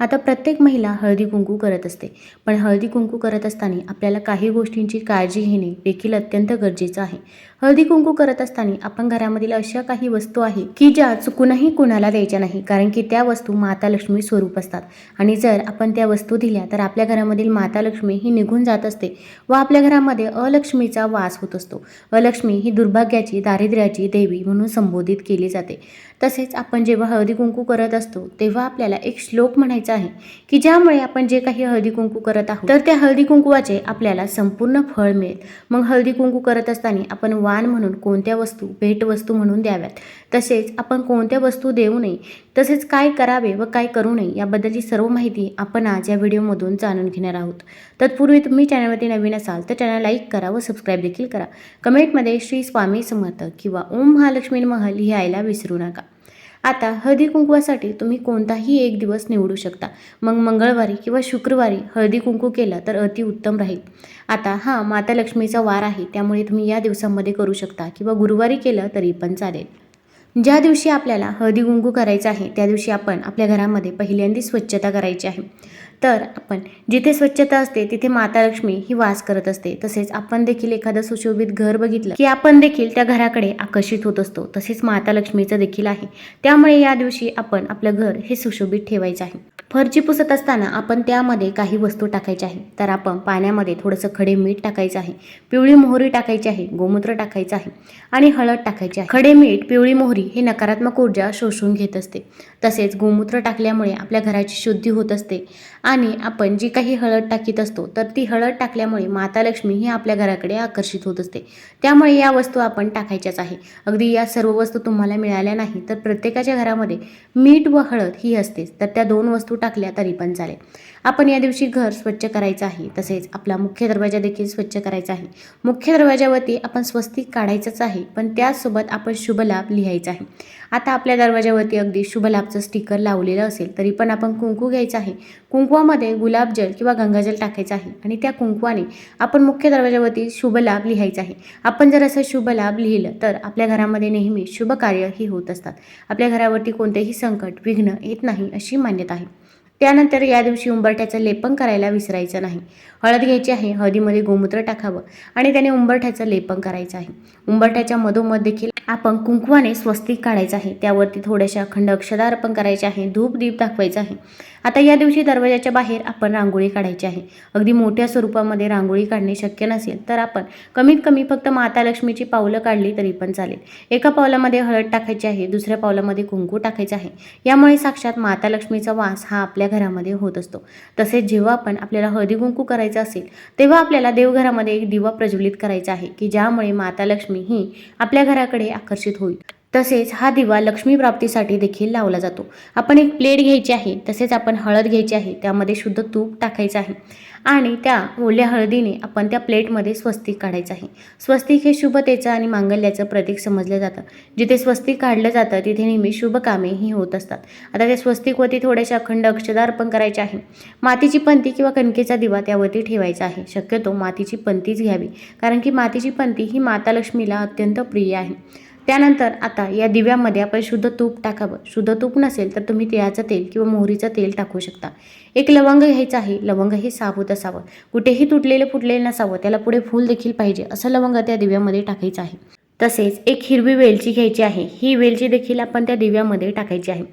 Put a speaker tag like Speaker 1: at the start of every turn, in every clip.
Speaker 1: आता प्रत्येक महिला हळदी कुंकू करत असते. पण हळदी कुंकू करत असताना आपल्याला काही गोष्टींची काळजी घेणे देखील अत्यंत गरजेचं आहे. हळदी कुंकू करत असताना आपण घरामधील अशा काही वस्तू आहे की ज्या चुकूनही कुणाला द्यायच्या नाही कारण की त्या वस्तू माता लक्ष्मी स्वरूप असतात. आणि जर आपण त्या वस्तू दिल्या तर आपल्या घरामधील माता लक्ष्मी ही निघून जात असते व आपल्या घरामध्ये अलक्ष्मीचा वास होत असतो. अलक्ष्मी ही दुर्भाग्याची दारिद्र्याची देवी म्हणून संबोधित केली जाते. तसेच आपण जेव्हा हळदी कुंकू करत असतो तेव्हा आपल्याला एक श्लोक म्हणायचा आहे की ज्यामुळे आपण जे काही हळदी कुंकू करत आहोत तर त्या हळदी कुंकुवाचे आपल्याला संपूर्ण फळ मिळेल. मग हळदी कुंकू करत असताना आपण वाण म्हणून कोणत्या वस्तू भेटवस्तू म्हणून द्याव्यात? तसेच आपण कोणत्या वस्तू देऊ नये तसेच काय करावे व काय करू नये याबद्दलची सर्व माहिती आपण आज या व्हिडिओमधून जाणून घेणार आहोत. तत्पूर्वी तुम्ही चॅनलवरती नवीन असाल तर चॅनल लाईक करा व सबस्क्राईब देखील करा. कमेंटमध्ये श्री स्वामी समर्थ किंवा ओम महालक्ष्मी महल लिहायला विसरू नका. आता हळदी कुंकवासाठी तुम्ही कोणताही एक दिवस निवडू शकता. मग मंगळवारी किंवा शुक्रवारी हळदी कुंकू केलं तर अतिउत्तम राहील. आता हा माता लक्ष्मीचा वार आहे त्यामुळे तुम्ही या दिवसामध्ये करू शकता किंवा गुरुवारी केलं तरी पण चालेल. ज्या दिवशी आपल्याला हळदी कुंकू करायचं आहे त्या दिवशी आपण आपल्या घरामध्ये पहिल्यांदी स्वच्छता करायची आहे. तर आपण जिथे स्वच्छता असते तिथे माता लक्ष्मी ही वास करत असते. तसेच आपण देखील एखादं सुशोभित घर बघितलं की आपण देखील त्या घराकडे आकर्षित होत असतो. तसेच माता लक्ष्मीचं देखील आहे. त्यामुळे या दिवशी आपण आपलं घर हे सुशोभित ठेवायचं आहे. फरची पुसत असताना आपण त्यामध्ये काही वस्तू टाकायच्या आहे. तर आपण पाण्यामध्ये थोडंसं खडे मीठ टाकायचं आहे. पिवळी मोहरी टाकायची आहे. गोमूत्र टाकायचं आहे. आणि हळद टाकायची आहे. खडे मीठ पिवळी मोहरी हे नकारात्मक ऊर्जा शोषून घेत असते. तसेच गोमूत्र टाकल्यामुळे आपल्या घराची शुद्धी होत असते. आणि आपण जी काही हळद टाकीत असतो तर ती हळद टाकल्यामुळे माता लक्ष्मी ही आपल्या घराकडे आकर्षित होत असते. त्यामुळे या वस्तू आपण टाकायच्याच आहे. अगदी या सर्व वस्तू तुम्हाला मिळाल्या नाही तर प्रत्येकाच्या घरामध्ये मीठ व हळद ही असतेच. तर त्या दोन वस्तू टाकल्या तरी पण चालेल. आपण या दिवशी घर स्वच्छ करायचं आहे तसेच आपला मुख्य दरवाजा देखील स्वच्छ करायचा आहे. मुख्य दरवाजावरती आपण स्वस्तिक काढायचंच आहे पण त्याचसोबत आपण शुभलाभ लिहायचा आहे. आता आपल्या दरवाजावरती अगदी शुभलाभचं स्टिकर लावलेलं असेल तरी पण आपण कुंकू घ्यायचं आहे. कुंकवामध्ये गुलाबजल किंवा गंगाजल टाकायचं आहे आणि त्या कुंकवाने आपण मुख्य दरवाजावरती शुभलाभ लिहायचा आहे. आपण जर असं शुभलाभ लिहिलं तर आपल्या घरामध्ये नेहमी शुभ कार्य ही होत असतात. आपल्या घरावरती कोणतेही संकट विघ्न येत नाही अशी मान्यता आहे. त्यानंतर या दिवशी उंबरठ्याचं लेपन करायला विसरायचं नाही. हळद घ्यायची आहे हळदीमध्ये गोमूत्र टाकावं आणि त्याने उंबरठ्याचं लेपन करायचं आहे. उंबरठ्याच्या मधोमध देखील आपण कुंकवाने स्वस्तिक काढायचं आहे. त्यावरती थोड्याशा अखंड अक्षदा अर्पण करायचे आहे. धूप दीप दाखवायचं आहे. आता या दिवशी दरवाजाच्या बाहेर आपण रांगोळी काढायची आहे. अगदी मोठ्या स्वरूपामध्ये रांगोळी काढणे शक्य नसेल तर आपण कमीत कमी फक्त माता लक्ष्मीची पावलं काढली तरी पण चालेल. एका पावलामध्ये हळद टाकायची आहे दुसऱ्या पावलामध्ये कुंकू टाकायचं आहे. यामुळे साक्षात माता लक्ष्मीचा वास हा आपल्या घरामध्ये होत असतो. तसेच जेव्हा आपण आपल्याला हळदी कुंकू करायचं असेल तेव्हा आपल्याला देवघरामध्ये एक दिवा प्रज्वलित करायचा आहे की ज्यामुळे माता लक्ष्मी ही आपल्या घराकडे आकर्षित होईल. तसेच हा दिवा लक्ष्मी प्राप्तीसाठी देखील लावला जातो. आपण एक प्लेट घ्यायची आहे तसेच आपण हळद घ्यायची आहे त्यामध्ये शुद्ध तूप टाकायचं आहे आणि त्या ओल्या हळदीने आपण त्या प्लेटमध्ये स्वस्तिक काढायचं आहे. स्वस्तिक हे शुभतेचं आणि मांगल्याचं प्रतीक समजलं जातं. जिथे स्वस्तिक काढलं जातं तिथे नेहमी शुभ कामे ही होत असतात. आता त्या स्वस्तिकवरती थोड्याशा अखंड अक्षदा अर्पण करायचे आहे. मातीची पंती किंवा कणकेचा दिवा त्यावरती ठेवायचा आहे. शक्यतो मातीची पंतीच घ्यावी कारण की मातीची पंती ही माता लक्ष्मीला अत्यंत प्रिय आहे. त्यानंतर आता या दिव्यामध्ये आपण शुद्ध तूप टाकावं. शुद्ध तूप नसेल तर तुम्ही तिळाचं तेल किंवा मोहरीचं तेल टाकू शकता. एक लवंग घ्यायचं आहे. लवंग हे साबूत असावं. कुठेही तुटलेलं फुटलेलं नसावं. त्याला पुढे फूल देखील पाहिजे. असं लवंग त्या दिव्यामध्ये टाकायचं आहे. तसेच एक हिरवी वेलची घ्यायची आहे. ही वेलची देखील आपण त्या दिव्यामध्ये टाकायची आहे.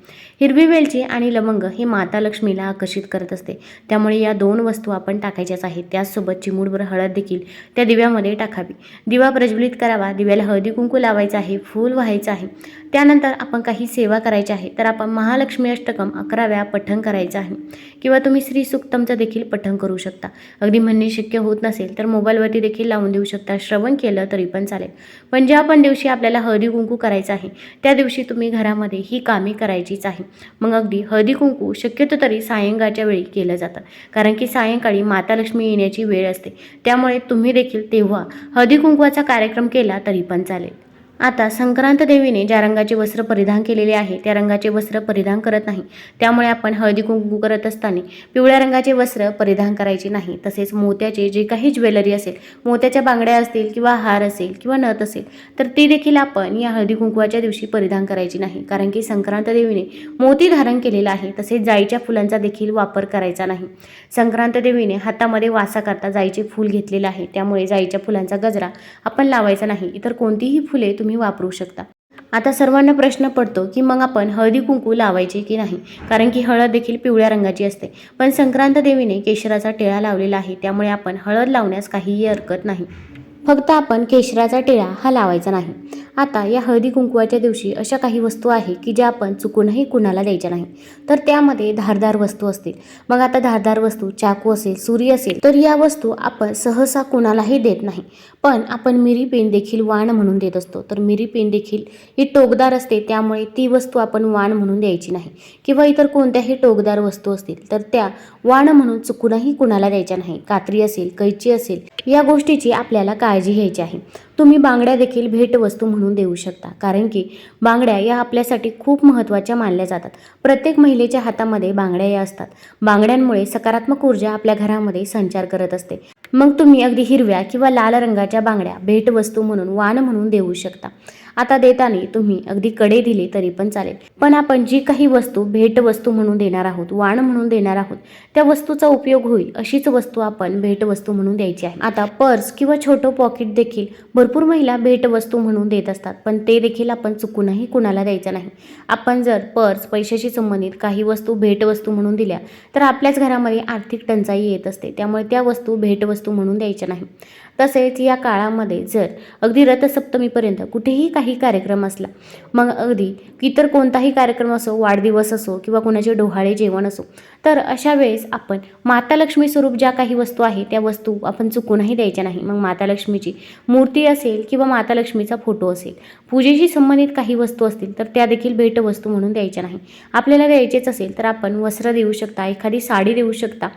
Speaker 1: हिरवी वेलची आणि लवंग ही माता लक्ष्मीला आकर्षित करत असते. त्यामुळे या दोन वस्तू आपण टाकायच्याच आहेत. त्याचसोबत चिमूडभर हळद देखील त्या दिव्यामध्ये टाकावी. दिवा प्रज्वलित करावा. दिव्याला हळदी कुंकू लावायचं आहे. फूल व्हायचं आहे. त्यानंतर आपण काही सेवा करायची आहे तर आपण महालक्ष्मी अष्टकम अकरा वेळा पठण करायचं आहे. किंवा तुम्ही श्री सुक्तमचं देखील पठण करू शकता. अगदी म्हणणे शक्य होत नसेल तर मोबाईलवरती देखील लावून देऊ शकता. श्रवण केलं तरी पण चालेल. पण ज्या पण दिवशी आपल्याला हळदी कुंकू करायचं आहे त्या दिवशी तुम्ही घरामध्ये ही कामे करायचीच आहे. मग अगदी हळदी कुंकू शक्यतो तरी सायंकाळच्या वेळी केलं जातं. कारण की सायंकाळी माता लक्ष्मी येण्याची वेळ असते. त्यामुळे तुम्ही देखील तेव्हा हळदी कुंकवाचा कार्यक्रम केला तरी पण चालेल. आता संक्रांत देवीने ज्या रंगाचे वस्त्र परिधान केलेले आहे त्या रंगाचे वस्त्र परिधान करत नाही. त्यामुळे आपण हळदी कुंकू करत असताना पिवळ्या रंगाचे वस्त्र परिधान करायचे नाही. तसेच मोत्याचे जे काही ज्वेलरी असेल मोत्याच्या बांगड्या असतील किंवा हार असेल किंवा नथ असेल तर ती देखील आपण या हळदी कुंकवाच्या दिवशी परिधान करायची नाही. कारण की संक्रांत देवीने मोती धारण केलेला आहे तसेच जाईच्या फुलांचा देखील वापर करायचा नाही. संक्रांत देवीने हातामध्ये वासा करता जाईचे फूल घेतलेलं आहे त्यामुळे जाईच्या फुलांचा गजरा आपण लावायचा नाही. इतर कोणतीही फुले तुम्ही वापरू शकता. आता सर्वांना प्रश्न पडतो की मग आपण हळदी कुंकू लावायचे की नाही? कारण की हळद देखील पिवळ्या रंगाची असते. पण संक्रांत देवीने केशराचा टिळा लावलेला आहे. त्यामुळे आपण हळद लावण्यास काहीही हरकत नाही. फक्त आपण केशराचा टिळा हा लावायचा नाही. आता या हळदी कुंकवाच्या दिवशी अशा काही वस्तू आहे की ज्या आपण चुकूनही कुणाला द्यायच्या नाही. तर त्यामध्ये धारदार वस्तू असतील. मग आता धारदार वस्तू चाकू असेल सुरी असेल तर या वस्तू आपण सहसा कुणालाही देत नाही. पण आपण मिरी पेन देखील वाण म्हणून देत असतो. तर मिरी पेन देखील ही टोकदार असते त्यामुळे ती वस्तू आपण वाण म्हणून द्यायची नाही. किंवा इतर कोणत्याही टोकदार वस्तू असतील तर त्या वाण म्हणून चुकूनही कुणाला द्यायच्या नाही. कात्री असेल कैची असेल या गोष्टीची आपल्याला काळजी घ्यायची आहे. तुम्ही बांगड्या देखील भेटवस्तू म्हणून देऊ शकता. कारण की बांगड्या या आपल्यासाठी खूप महत्त्वाच्या मानल्या जातात. प्रत्येक महिलेच्या हातामध्ये बांगड्या या असतात. बांगड्यांमुळे सकारात्मक ऊर्जा आपल्या घरामध्ये संचार करत असते. मग तुम्ही अगदी हिरव्या किंवा लाल रंगाच्या बांगड्या भेटवस्तू म्हणून वाण म्हणून देऊ शकता. आता देताना तुम्ही अगदी कडे दिले तरी पण चालेल. पण आपण जी काही वस्तू भेटवस्तू म्हणून देणार आहोत वाण म्हणून देणार आहोत त्या वस्तूचा उपयोग होईल अशीच वस्तू आपण भेटवस्तू म्हणून द्यायची आहे. आता पर्स किंवा छोटं पॉकेट देखील भरपूर महिला भेटवस्तू म्हणून देत असतात पण ते देखील आपण चुकूनही कुणाला द्यायचं नाही. आपण जर पर्स पैशाशी संबंधित काही वस्तू भेटवस्तू म्हणून दिल्या तर आपल्याच घरामध्ये आर्थिक टंचाई येत असते त्यामुळे त्या वस्तू भेटवस्तू म्हणून द्यायच्या नाही. तसेच या काळामध्ये जर अगदी रथसप्तमीपर्यंत कुठेही काही कार्यक्रम असला मग अगदी इतर कोणताही कार्यक्रम असो वाढदिवस असो किंवा कोणाचे डोहाळे जेवण असो तर अशा वेळेस आपण माता लक्ष्मी स्वरूप ज्या काही वस्तू आहे त्या वस्तू आपण चुकूनही द्यायच्या नाही. मग माता लक्ष्मीची मूर्ती असेल किंवा माता लक्ष्मीचा फोटो असेल पूजेशी संबंधित काही वस्तू असतील तर त्या देखील भेटवस्तू म्हणून द्यायच्या नाही. आपल्याला द्यायचेच असेल तर आपण वस्त्र देऊ शकता एखादी साडी देऊ शकता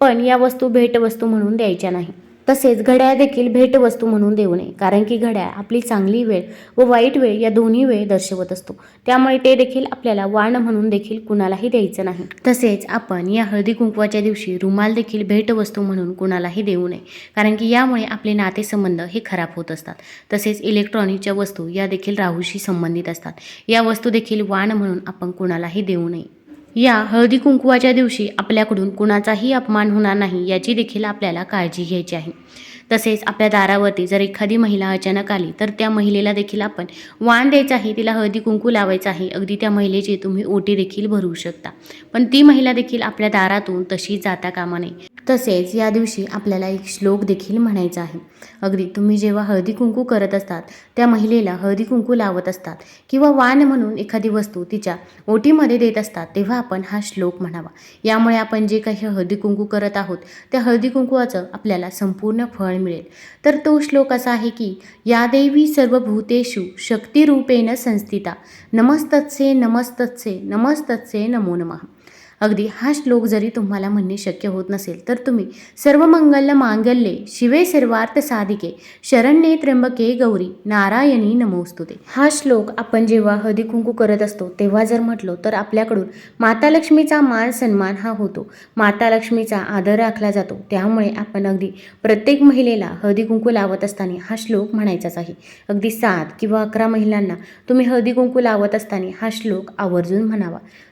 Speaker 1: पण या वस्तू भेटवस्तू म्हणून द्यायच्या नाही. तसेच घड्याळ देखील भेटवस्तू म्हणून देऊ नये. कारण की घड्याळ आपली चांगली वेळ व वाईट वेळ या दोन्ही वेळ दर्शवत असतो. त्यामुळे ते देखील आपल्याला वाण म्हणून देखील कुणालाही द्यायचं नाही. तसेच आपण या हळदी कुंकवाच्या दिवशी रुमाल देखील भेटवस्तू म्हणून कुणालाही देऊ नये. कारण की यामुळे आपले नातेसंबंध हे खराब होत असतात. तसेच इलेक्ट्रॉनिकच्या वस्तू या देखील राहूशी संबंधित असतात. या वस्तू देखील वाण म्हणून आपण कुणालाही देऊ नये. या हळदी कुंकवाच्या दिवशी आपल्याकडून कुणाचाही अपमान होणार नाही याची देखील आपल्याला काळजी घ्यायची आहे. तसेच आपल्या दारावरती जर एखादी महिला अचानक आली तर त्या महिलेला देखील आपण वाण द्यायचं आहे तिला हळदी कुंकू लावायचं आहे अगदी त्या महिलेची तुम्ही ओटी देखील भरू शकता. पण ती महिला देखील आपल्या दारातून तशी जाता कामा नये. तसेच या दिवशी आपल्याला एक श्लोक देखील म्हणायचा आहे. अगदी तुम्ही जेव्हा हळदी कुंकू करत असतात त्या महिलेला हळदी कुंकू लावत असतात किंवा वाण म्हणून एखादी वस्तू तिच्या ओटीमध्ये देत असतात तेव्हा आपण हा श्लोक म्हणावा. यामुळे आपण जे काही हळदी कुंकू करत आहोत त्या हळदी कुंकूचं आपल्याला संपूर्ण फळ मिळेल. तर तो श्लोक असा आहे की या देवी सर्वभूतेषु शक्तिरूपेण संस्थिता. नमस्तत्से नमस्तत्से नमस्तत्से नमो नमः. अगदी हा श्लोक जरी तुम्हाला म्हणणे शक्य होत नसेल तर तुम्ही सर्व मंगल मांगल्ये शिवे सर्वार्थ साधिके शरण्ये त्र्यंबके गौरी नारायणी नमोस्तुते. हा श्लोक आपण जेव्हा हळदी कुंकू करत असतो तेव्हा जर म्हटलो तर आपल्याकडून माता लक्ष्मीचा मान सन्मान हा होतो. माता लक्ष्मीचा आदर राखला जातो. त्यामुळे आपण अगदी प्रत्येक महिलेला हळदी कुंकू लावत असताना हा श्लोक म्हणायचाच आहे. अगदी सात किंवा अकरा महिलांना तुम्ही हळदी कुंकू लावत असताना हा श्लोक आवर्जून म्हणावा.